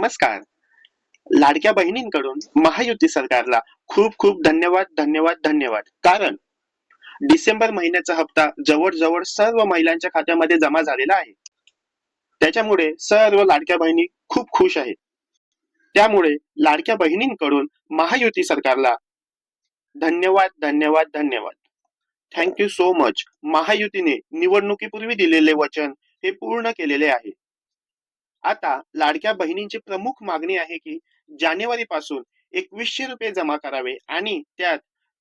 नमस्कार. लाडक्या बहिणींकडून महायुती सरकारला खूप खूप धन्यवाद धन्यवाद धन्यवाद. कारण डिसेंबर महिन्याचा हप्ता जवळजवळ सर्व महिलांच्या खात्यामध्ये जमा झालेला आहे. त्याच्यामुळे सर्व लाडक्या बहिणी खूप खुश आहेत. त्यामुळे लाडक्या बहिणींकडून महायुती सरकारला धन्यवाद धन्यवाद धन्यवाद. थँक्यू सो मच महायुतीने निवडणुकीपूर्वी दिलेले वचन हे पूर्ण केलेले आहे. आता लाडक्या बहिणींची प्रमुख मागणी आहे की जानेवारी पासून एकवीसशे रुपये जमा करावे आणि त्यात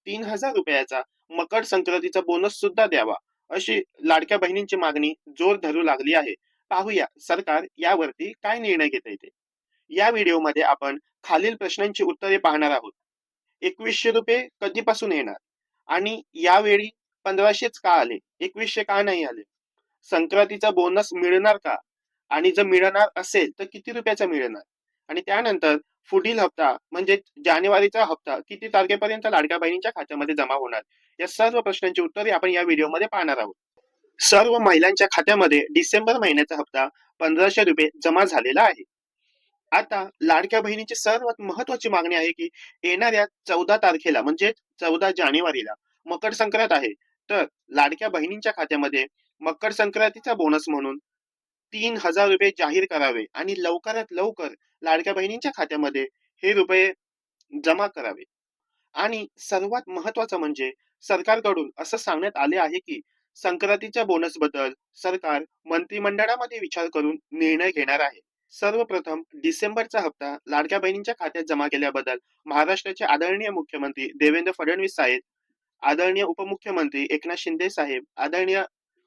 तीन हजार रुपयाचा मकर संक्रांतीचा बोनस सुद्धा द्यावा अशी लाडक्या बहिणींची मागणी जोर धरू लागली आहे. पाहूया सरकार यावरती काय निर्णय घेता येते या व्हिडिओमध्ये आपण खालील प्रश्नांची उत्तरे पाहणार आहोत. एकवीसशे रुपये कधीपासून येणार? आणि यावेळी पंधराशेच का आले? एकवीसशे का नाही आले? संक्रांतीचा बोनस मिळणार का? आणि जर मिळणार असेल तर किती रुपयाचा मिळणार? आणि त्यानंतर पुढील हप्ता म्हणजे जानेवारीचा हप्ता किती तारखेपर्यंत लाडक्या बहिणींच्या खात्यामध्ये जमा होणार? या सर्व प्रश्नांची उत्तरे आपण या व्हिडिओमध्ये पाहणार आहोत. सर्व महिलांच्या खात्यामध्ये डिसेंबर महिन्याचा हप्ता पंधराशे रुपये जमा झालेला आहे. आता लाडक्या बहिणीची सर्वात महत्वाची मागणी आहे की येणाऱ्या चौदा तारखेला म्हणजे चौदा जानेवारीला मकर संक्रांत आहे. तर लाडक्या बहिणींच्या खात्यामध्ये मकर संक्रांतीचा बोनस म्हणून तीन हजार रुपये जाहीर करावे आणि लवकरात लवकर लाडक्या बहिणींच्या खात्यामध्ये हे रुपये जमा करावे. आणि सर्वात महत्वाचं म्हणजे सरकारकडून असं सांगण्यात आले आहे की संक्रांतीच्या बोनसबद्दल सरकार मंत्रिमंडळामध्ये विचार करून निर्णय घेणार आहे. सर्वप्रथम डिसेंबरचा हप्ता लाडक्या बहिणींच्या खात्यात जमा केल्याबद्दल महाराष्ट्राचे आदरणीय मुख्यमंत्री देवेंद्र फडणवीस साहेब आदरणीय उपमुख्यमंत्री एकनाथ शिंदे साहेब आदरणीय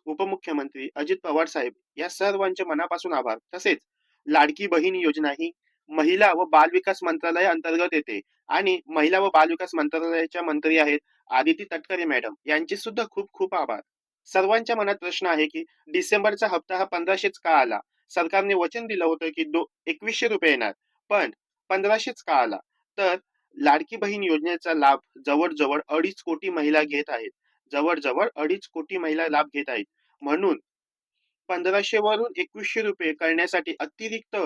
उपमुख्यमंत्री अजित पवार साहेब या सर्वांचे मनापासून आभार. तसेच लाडकी बहीण योजना ही महिला व बाल विकास मंत्रालय अंतर्गत येते आणि महिला व बाल विकास मंत्रालयाच्या मंत्री आहेत आदिती तटकरे मॅडम. यांचे सुद्धा खूप खूप आभार. सर्वांच्या मनात प्रश्न आहे की डिसेंबरचा हप्ता हा पंधराशेच का आला? सरकारने वचन दिलं होतं की दो एकवीसशे रुपये येणार. पण पंधराशेच का आला? तर लाडकी बहीण योजनेचा लाभ जवळजवळ अडीच कोटी महिला घेत आहेत. जवळजवळ अडीच कोटी महिला लाभ घेत आहेत. म्हणून पंधराशे वरून एकवीसशे रुपये करण्यासाठी अतिरिक्त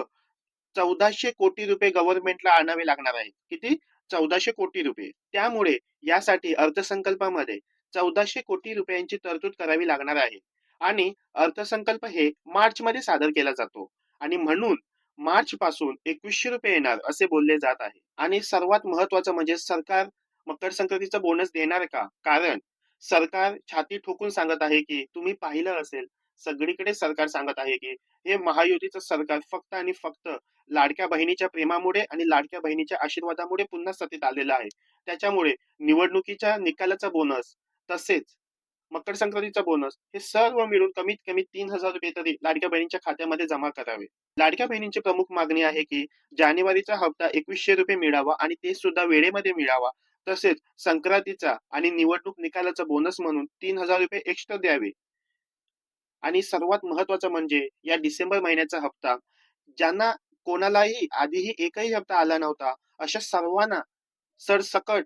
चौदाशे कोटी रुपये गव्हर्नमेंटला आणावे लागणार आहे किती? चौदाशे कोटी रुपये. त्यामुळे यासाठी अर्थसंकल्पामध्ये चौदाशे कोटी रुपयांची तरतूद करावी लागणार आहे. आणि अर्थसंकल्प हे मार्च मध्ये सादर केला जातो. आणि म्हणून मार्च पासून एकवीसशे रुपये येणार असे बोलले जात आहे. आणि सर्वात महत्वाचं म्हणजे सरकार मकर संक्रांतीचा बोनस देणार का? कारण सरकार छाती ठोकून सांगत आहे की तुम्ही पाहिलं असेल सगळीकडे सरकार सांगत आहे की हे महायुतीचं सरकार फक्त आणि फक्त लाडक्या बहिणीच्या प्रेमामुळे आणि लाडक्या बहिणीच्या आशीर्वादामुळे पुन्हा सत्तेत आलेलं आहे. त्याच्यामुळे निवडणुकीच्या निकालाचा बोनस तसेच मकर संक्रांतीचा बोनस हे सर्व मिळून कमीत कमी तीन हजार रुपये तरी लाडक्या बहिणींच्या खात्यामध्ये जमा करावे. लाडक्या बहिणींची प्रमुख मागणी आहे की जानेवारीचा हप्ता एकवीसशे रुपये मिळावा आणि ते सुद्धा वेळेमध्ये मिळावा तसेच संक्रांतीचा आणि निवडणूक निकालाचा बोनस म्हणून तीन हजार रुपये एक्स्ट्रा द्यावे. आणि सर्वात महत्वाचं म्हणजे या डिसेंबर महिन्याचा हप्ता ज्यांना कोणालाही आधीही एकही हप्ता आला नव्हता अशा सर्वांना सरसकट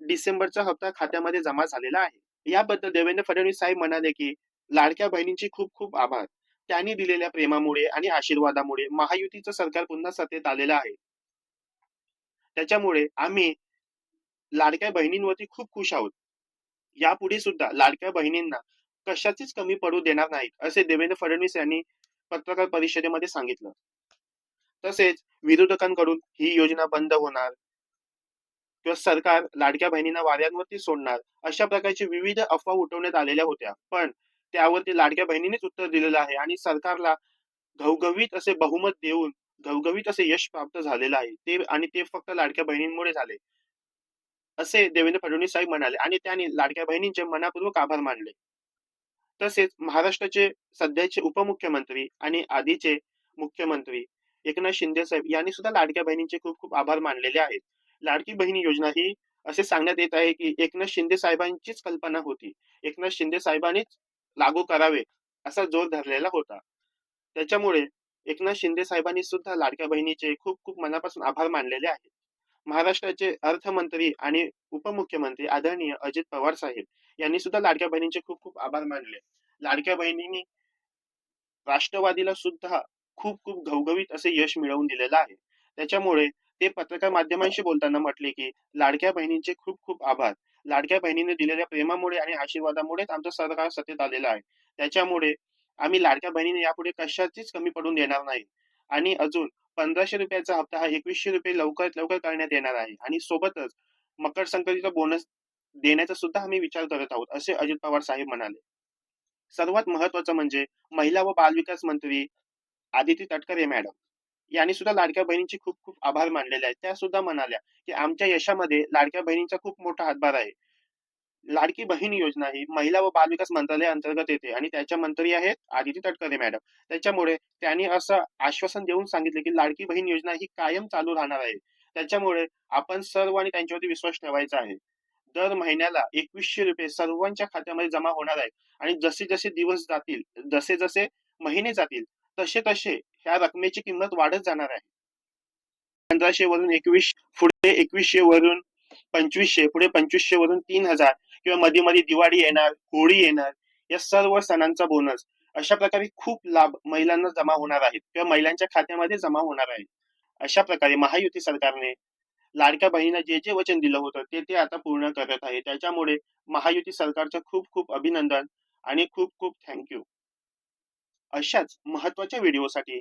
डिसेंबरचा हप्ता खात्यामध्ये जमा झालेला आहे. याबद्दल देवेंद्र फडणवीस साहेब म्हणाले की लाडक्या बहिणींचे खूप खूप आभार. त्यांनी दिलेल्या प्रेमामुळे आणि आशीर्वादामुळे महायुतीचं सरकार पुन्हा सत्तेत आलेलं आहे. त्याच्यामुळे आम्ही लाडक्या बहिणींवरती खूप खुश आहोत. यापुढे सुद्धा लाडक्या बहिणींना कशाचीच कमी पडू देणार नाहीत असे देवेंद्र फडणवीस यांनी पत्रकार परिषदेमध्ये सांगितलं. तसेच विरोधकांकडून ही योजना बंद होणार किंवा सरकार लाडक्या बहिणींना वाऱ्यांवरती सोडणार अशा प्रकारची विविध अफवा उठवण्यात आलेल्या होत्या. पण त्यावरती लाडक्या बहिणीनेच उत्तर दिलेलं आहे आणि सरकारला घवघवीत असे बहुमत देऊन घवघवीत असे यश प्राप्त झालेलं आहे. ते आणि ते फक्त लाडक्या बहिणींमुळे झाले. असे देवेंद्र फडणवीस साहेब म्हणाले आणि त्यांनी लाडक्या बहिणींचे मनापूर्वक आभार मानले. तसेच महाराष्ट्राचे सध्याचे उपमुख्यमंत्री आणि आधीचे मुख्यमंत्री एकनाथ शिंदे साहेब यांनी सुद्धा लाडक्या बहिणींचे खूप खूप आभार मानलेले आहेत. लाडकी बहिणी योजना ही असे सांगण्यात येत आहे की एकनाथ शिंदे साहेबांचीच कल्पना होती. एकनाथ शिंदे साहेबांनीच लागू करावे असा जोर धरलेला होता. त्याच्यामुळे एकनाथ शिंदे साहेबांनी सुद्धा लाडक्या बहिणीचे खूप खूप मनापासून आभार मानलेले आहेत. महाराष्ट्राचे अर्थमंत्री आणि उपमुख्यमंत्री आदरणीय अजित पवार साहेब यांनी सुद्धा लाडक्या बहिणींचे खूप खूप आभार मानले. लाडक्या बहिणींनी राष्ट्रवादीला सुद्धा खूप खूप घवघवीत असे यश मिळवून दिलेलं आहे. त्याच्यामुळे ते पत्रकार माध्यमांशी बोलताना म्हटले की लाडक्या बहिणींचे खूप खूप आभार. लाडक्या बहिणीने दिलेल्या प्रेमामुळे आणि आशीर्वादामुळेच आमचं सरकार सत्तेत आलेलं आहे. त्याच्यामुळे आम्ही लाडक्या बहिणीने यापुढे कशाचीच कमी पडून देणार नाही. आणि अजून पंधराशे रुपयाचा हप्ता हा एकवीसशे रुपये लवकरात लवकर करण्यात येणार आहे. आणि सोबतच मकर संक्रांतीचा बोनस देण्याचा सुद्धा आम्ही विचार करत आहोत असे अजित पवार साहेब म्हणाले. सर्वात महत्वाचं म्हणजे महिला व बालविकास मंत्री आदिती तटकरे मॅडम यांनी सुद्धा लाडक्या बहिणींचे खूप खूप आभार मानलेले आहेत. त्या सुद्धा म्हणाल्या की आमच्या यशामध्ये लाडक्या बहिणींचा खूप मोठा हातभार आहे. लाडकी बहीण योजना ही महिला व बालविकास मंत्रालय अंतर्गत येते आणि त्याच्या मंत्री आहेत आदिती तटकरे मॅडम त्याच्यामुळे त्यांनी असं आश्वासन देऊन सांगितले की लाडकी बहीण योजना ही कायम चालू राहणार आहे. त्याच्यामुळे आपण सर्व आणि त्यांच्यावरती विश्वास ठेवायचा आहे. दर महिन्याला एकवीसशे रुपये सर्वांच्या खात्यामध्ये जमा होणार आहे आणि जसे जसे दिवस जातील जसे जसे महिने जातील तसे तसे ह्या रकमेची किंमत वाढत जाणार आहे. पंधराशे वरून एकवीस पुढे एकवीसशे वरून पंचवीसशे पुढे पंचवीसशे वरून तीन हजार किंवा मध्ये मध्ये दिवाळी येणार होळी येणार या सर्व सणांचा बोनस अशा प्रकारे खूप लाभ महिलांना जमा होणार आहेत किंवा महिलांच्या खात्यामध्ये जमा होणार आहे अशा प्रकारे महायुती सरकारने लाडक्या बहिणीला जे जे वचन दिलं होतं ते ते आता पूर्ण करत आहे. त्याच्यामुळे महायुती सरकारचं खूप खूप अभिनंदन आणि खूप खूप थँक्यू अशाच महत्त्वाच्या व्हिडिओसाठी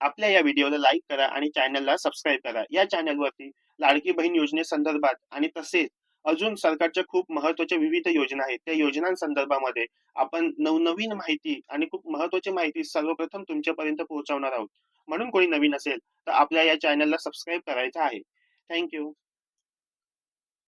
आपल्या या व्हिडिओला लाईक करा आणि चॅनलला सबस्क्राईब करा. या चॅनलवरती लाडकी बहीण योजनेसंदर्भात आणि तसेच अजून सरकारच्या खूप महत्त्वाच्या विविध योजना आहेत. त्या योजनांसंदर्भामध्ये आपण नवनवीन माहिती आणि खूप महत्वाची माहिती सर्वप्रथम तुमच्यापर्यंत पोहोचवणार आहोत. म्हणून कोणी नवीन असेल तर आपल्या या चॅनलला सबस्क्राईब करायचं आहे. थँक्यू